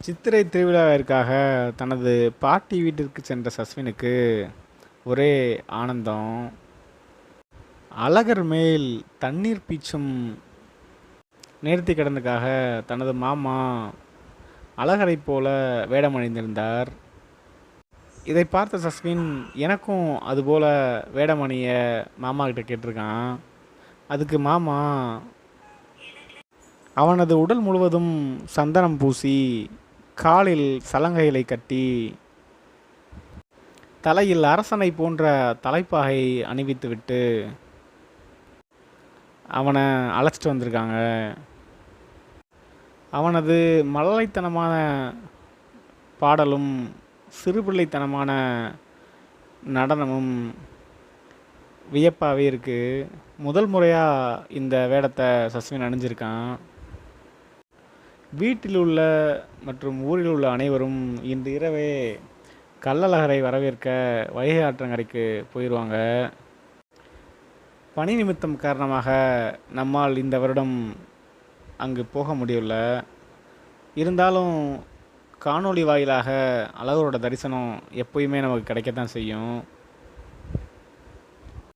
சித்திரை திருவிழாவிற்காக தனது பாட்டி வீட்டிற்கு சென்ற சஸ்வினுக்கு ஒரே ஆனந்தம். அழகர் மேல் தண்ணீர் பீச்சும் நேர்த்தி கடனுக்காக தனது மாமா அழகரைப் போல வேடமணிந்திருந்தார். இதை பார்த்த சஸ்வின் எனக்கும் அதுபோல வேடமணிய மாமா கிட்ட கேட்டிருக்கான். அதுக்கு மாமா அவனது உடல் முழுவதும் சந்தனம் பூசி காலில் சலங்கைகளை கட்டி தலையில் அரசனை போன்ற தலைப்பாகை அணிவித்துவிட்டு அவனை அழைச்சிட்டு வந்திருக்காங்க. அவனது மழலைத்தனமான பாடலும் சிறுபிள்ளைத்தனமான நடனமும் வியப்பாகவே இருக்குது முதல் முறையாக இந்த வேடத்தை சஸ்வின் அணிஞ்சிருக்கான். வீட்டில் உள்ள மற்றும் ஊரில் உள்ள அனைவரும் இன்று இரவே கள்ளழகரை வரவேற்க வைகை ஆற்றங்கரைக்கு போயிடுவாங்க பணி நிமித்தம் காரணமாக நம்மால் இந்த வருடம் அங்கு போக முடியல இருந்தாலும் காணொளி வாயிலாக அழகரோட தரிசனம் எப்பயுமே நமக்கு கிடைக்கத்தான் செய்யும்.